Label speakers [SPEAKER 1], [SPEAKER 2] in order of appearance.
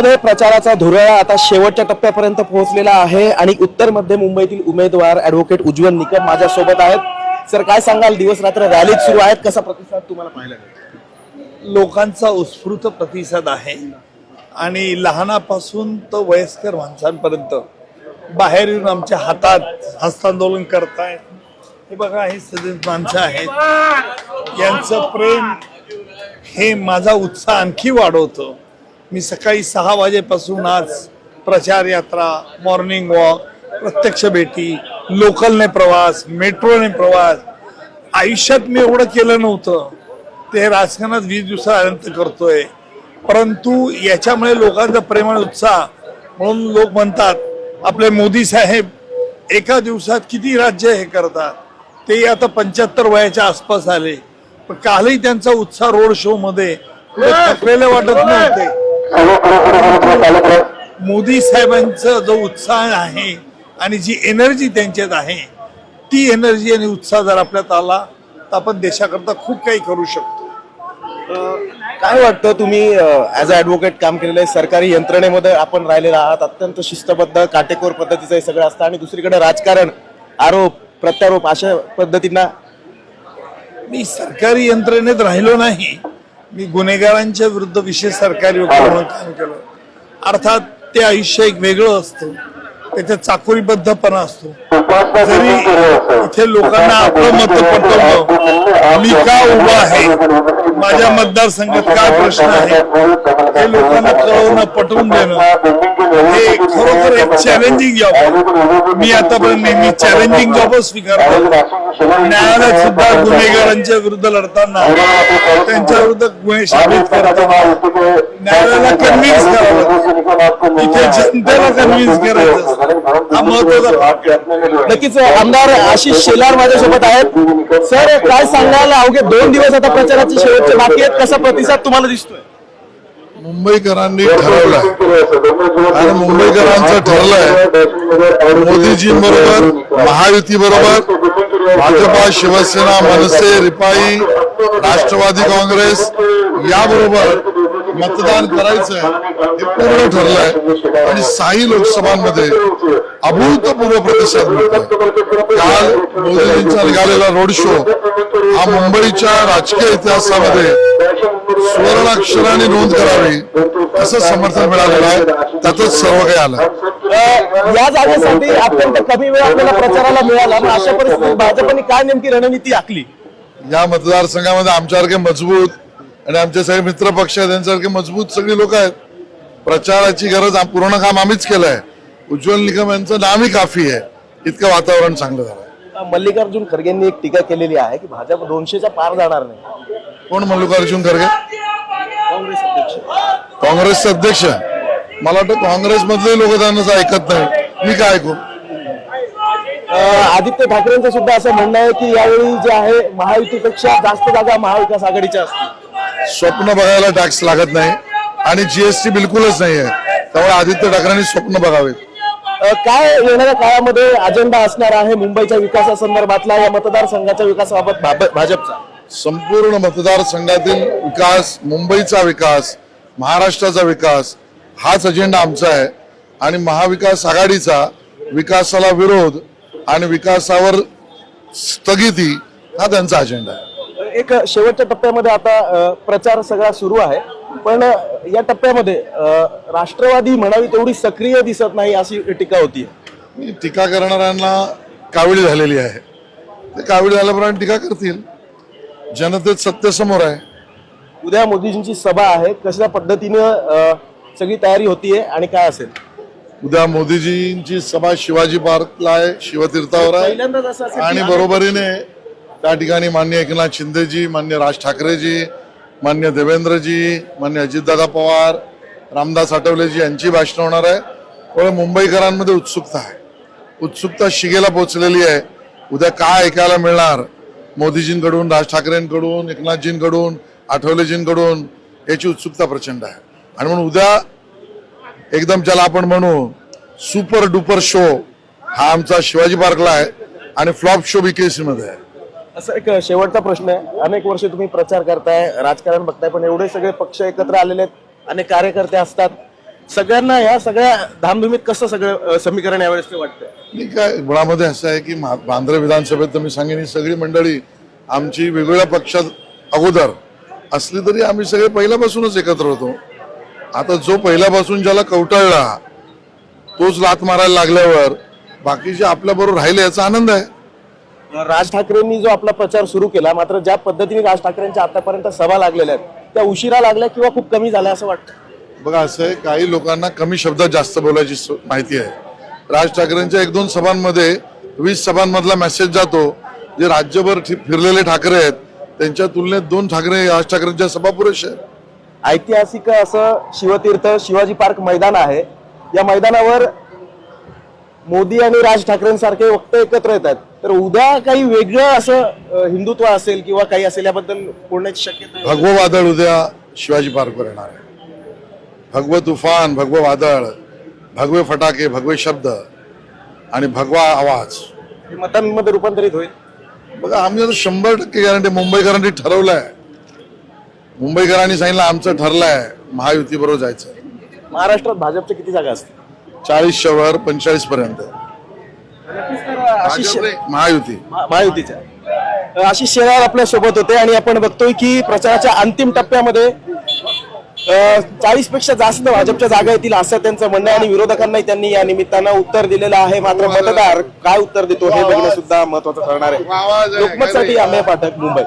[SPEAKER 1] मुंबईमध्ये प्रचाराचा धुरळा आता शेवटच्या टप्प्यापर्यंत पोहोचलेला आहे आणि उत्तर मध्य मुंबईतील उमेदवार ऍडव्होकेट उज्ज्वल निकम माझ्यासोबत आहेत. सर काय सांगाल? दिवस रात्र रॅलीत सुरू आहेत. कसा प्रतिसाद तुम्हाला पाहिला
[SPEAKER 2] लोकांचा उत्स्फूर्त प्रतिसाद आहे. आणि लहानापासून तर वयस्कर माणसांपर्यंत बाहेर येऊन आमच्या हातात हस्तांदोलन करतायत हे बघा हे सगळे माणसं आहेत. यांचं प्रेम हे माझा उत्साह आणखी वाढवतं. मी सकाळी सहा वाजेपासून आज प्रचार यात्रा मॉर्निंग वॉक प्रत्यक्ष भेटी लोकलने प्रवास मेट्रोने प्रवास. आयुष्यात मी एवढं केलं नव्हतं. ते राजकारणात वीस दिवसानंतर करतोय. परंतु याच्यामुळे लोकांचा प्रेम आणि उत्साह म्हणून लोक म्हणतात आपले मोदी साहेब एका दिवसात किती राज्य हे करतात? ते आता पंच्याहत्तर वयाच्या आसपास आले. पण कालही त्यांचा उत्साह रोड शो मध्ये थकलेले वाटत नव्हते. मोदी साहेबांचा जो उत्साह आहे आणि जी एनर्जी त्यांच्यात आहे ती एनर्जी आणि उत्साह जर आपल्यात आला तर आपण देशाकरता खूप काही करू शकतो.
[SPEAKER 1] काय वाटतं तुम्ही ऍज अ ऍडव्होकेट काम केलेलं आहे सरकारी यंत्रणेमध्ये आपण राहिलेला आहात अत्यंत शिस्तबद्ध काटेकोर पद्धतीचं हे सगळं असतं आणि दुसरीकडे राजकारण आरोप प्रत्यारोप अशा पद्धतींना
[SPEAKER 2] मी सरकारी यंत्रणेत राहिलो नाही मी गुन्हेगारांच्या विरुद्ध विशेष सरकारी वकील म्हणून काम केलं. अर्थात ते आयुष्य एक वेगळं असतं. त्याच्यात चाकोरीबद्धपणा असतो. जरी इथे लोकांना आपलं मत पटवलं मी का उभा आहे? माझ्या मतदारसंघात काय प्रश्न आहे हे लोकांना कळवणं पटवून देणं. हे खरोखर एक चॅलेंजिंग जॉब आहे. मी आतापर्यंत नेहमी चॅलेंजिंग जॉबच स्वीकारतो. न्यायालयात सुद्धा गुन्हेगारांच्या विरुद्ध लढताना त्यांच्या विरुद्ध गुन्हे साबित करताना न्यायालयाला कन्व्हिन्स करावं. इथे जनतेला कन्व्हिन्स करायचं. हा महत्त्वाचा भाग.
[SPEAKER 1] नक्कीच आमदार आशिष शेलार माझ्यासोबत आहेत. सर काय सांगाल अवघे दोन दिवस आता प्रचाराचे शेवटचे बाकी आहेत कसा प्रतिसाद तुम्हाला दिसतोय?
[SPEAKER 3] मुंबईकरांनी ठरवलंय. आणि मुंबईकरांचं ठरलंय. मोदीजींबरोबर महायुती बरोबर भाजपा शिवसेना मनसे रिपाई राष्ट्रवादी काँग्रेस याबरोबर मतदान करायचंय हे पूर्ण ठरलंय. आणि साई लोकसभांमध्ये अभूतपूर्व प्रतिसाद मिळतोय. काल मोदीजींचा निघालेला रोड शो हा मुंबईच्या राजकीय इतिहासामध्ये सुवर्णाक्षराने नोंद करावी असं समर्थन मिळालेलं आहे. त्यातच सर्व काही आलं.
[SPEAKER 1] या जागेसाठी अत्यंत कमी वेळ आपल्याला प्रचाराला मिळाला. अशा परिस्थितीत भाजपने काय नेमकी रणनीती आखली?
[SPEAKER 3] या मतदारसंघामध्ये आमच्यासारखे मजबूत आणि आमचे सगळे मित्र पक्ष आहेत त्यांच्यासारखे मजबूत सगळी लोक आहेत. प्रचाराची गरज पूर्ण काम आम्हीच केलंय. उज्ज्वल निकम यांचं नामही काफी आहे. इतकं वातावरण चांगलं झालंय.
[SPEAKER 1] अ, मल्लिकार्जुन खरगेंनी एक टीका केलेली आहे की भाजप दोनशेच्या पार जाणार नाही.
[SPEAKER 3] कोण मल्लिकार्जुन खरगे?
[SPEAKER 1] काँग्रेस अध्यक्ष.
[SPEAKER 3] काँग्रेसचे अध्यक्ष. मला वाटतं काँग्रेस मधले लोक त्यांना ऐकत नाही. मी काय ऐकू?
[SPEAKER 1] आदित्य ठाकरेंचं सुद्धा असं म्हणणं आहे की यावेळी जे आहे महायुतीपेक्षा जास्त जागा महाविकास आघाडीच्या असतील.
[SPEAKER 3] स्वप्न बघायला टॅक्स लागत नाही. आणि जीएसटी बिलकुलच नाही आहे त्यामुळे आदित्य ठाकरेंनी स्वप्न बघावेत
[SPEAKER 1] अ, काय येणाऱ्या काळामध्ये अजेंडा असणार आहे मुंबईच्या विकासासंदर्भातला या मतदारसंघाच्या विकासाबाबत भाजपचा?
[SPEAKER 3] संपूर्ण मतदारसंघातील विकास मुंबईचा विकास महाराष्ट्राचा विकास हाच अजेंडा आमचा आहे. आणि महाविकास आघाडीचा विकासाला विरोध आणि विकासावर स्थगिती हा त्यांचा अजेंडा आहे.
[SPEAKER 1] एक शेवटच्या टप्प्यामध्ये आता प्रचार सगळा सुरू आहे. पण या टप्प्यामध्ये राष्ट्रवादी म्हणावी तेवढी सक्रिय दिसत नाही अशी टीका होती
[SPEAKER 3] टीका करणाऱ्यांना काविळी झालेली आहे. ते काविळी झाल्याप्रमाणे टीका करतील. जनतेत सत्य समोर आहे.
[SPEAKER 1] उद्या मोदीजींची सभा आहे. कशा पद्धतीनं सगळी तयारी होतीये आणि काय असेल?
[SPEAKER 3] उद्या मोदीजींची सभा शिवाजी पार्कला आहे शिवतीर्थावर आहे. आणि बरोबरीने त्या ठिकाणी मान्य एकनाथ शिंदेजी मान्य राज ठाकरेजी मान्य देवेंद्रजी मान्य अजितदादा पवार रामदास आठवलेजी यांची भाषणं होणार आहे. त्यामुळे मुंबईकरांमध्ये उत्सुकता आहे. उत्सुकता शिगेला पोचलेली आहे. उद्या काय ऐकायला मिळणार? मोदीजींकडून राज ठाकरेंकडून एकनाथजींकडून आठवलेजींकडून याची उत्सुकता प्रचंड आहे. आणि म्हणून उद्या एकदम ज्याला आपण म्हणू सुपर डुपर शो हा आमचा शिवाजी पार्कला आहे आणि फ्लॉप शो बी केसीमध्ये आहे.
[SPEAKER 1] असं एक शेवटचा प्रश्न आहे. अनेक वर्ष तुम्ही प्रचार करताय राजकारण बघताय पण एवढे सगळे पक्ष एकत्र आलेले आहेत अनेक कार्यकर्ते असतात. सगळ्यांना या सगळ्या धामधुमीत कसं सगळं समीकरण यावेळेस ते वाटतं
[SPEAKER 3] मी काय मुळामध्ये असं आहे की मा- बांद्रा विधानसभेत मी सांगेन ही सगळी मंडळी आमची वेगवेगळ्या पक्षात अगोदर असली तरी आम्ही सगळे पहिल्यापासूनच एकत्र होतो. आता जो पहिल्यापासून ज्याला कवटाळला तोच लात मारायला लागल्यावर बाकीचे आपल्या बरोबर राहिले याचा आनंद आहे.
[SPEAKER 1] राज ठाकरेंनी जो आपला प्रचार सुरू केला मात्र ज्या पद्धतीने राज ठाकरेंच्या आतापर्यंत सभा लागलेल्या आहेत त्या उशिरा लागल्या किंवा खूप कमी झाल्या असं वाटतं?
[SPEAKER 3] बघा असं आहे काही लोकांना कमी शब्दात जास्त बोलायची माहिती आहे. राज ठाकरेंच्या एक दोन सभांमध्ये वीस सभांमधला मेसेज जातो जे राज्यभर फिरलेले ठाकरे आहेत त्यांच्या तुलनेत दोन ठाकरे राज ठाकरेंच्या सभा पुरेशा आहेत.
[SPEAKER 1] ऐतिहासिक असं शिवतीर्थ शिवाजी पार्क मैदान आहे. या मैदानावर मोदी आणि राज ठाकरेंसारखे वक्ते एकत्र येतात. तर उद्या काही वेगळं असं हिंदुत्व असेल किंवा काही असेल याबद्दल बोलण्याची शक्यता आहे.
[SPEAKER 3] भगवं वादळ उद्या शिवाजी पार्कवर येणार आहे. भगवं तुफान भगवं वादळ भगवे फटाके भगवे शब्द आणि भगवा आवाज.
[SPEAKER 1] हे मतांमध्ये रूपांतरित होईल?
[SPEAKER 3] बघा आम्ही आता शंभर टक्के गॅरंटी मुंबईकरांनी ठरवलंय. मुंबईकरांनी सांगितलं आमचं ठरलंय. महायुती बरोबर जायचं.
[SPEAKER 1] महाराष्ट्रात भाजपच्या किती जागा असतील?
[SPEAKER 3] चाळीसच्या वर पंचेचाळीस पर्यंत महायुती
[SPEAKER 1] महा- महायुतीच्या. अ, आशिष शेलार आपल्यासोबत होते आणि आपण बघतोय की प्रचाराच्या अंतिम टप्प्यामध्ये चाळीसपेक्षा जास्त भाजपच्या जागा येतील असं त्यांचं म्हणणं आहे आणि विरोधकांनाही त्यांनी या निमित्तानं उत्तर दिलेलं आहे. मात्र मतदार काय उत्तर देतो हे बघणं सुद्धा महत्वाचं ठरणार आहे. लोकमतसाठी आम्ही पाठक मुंबई.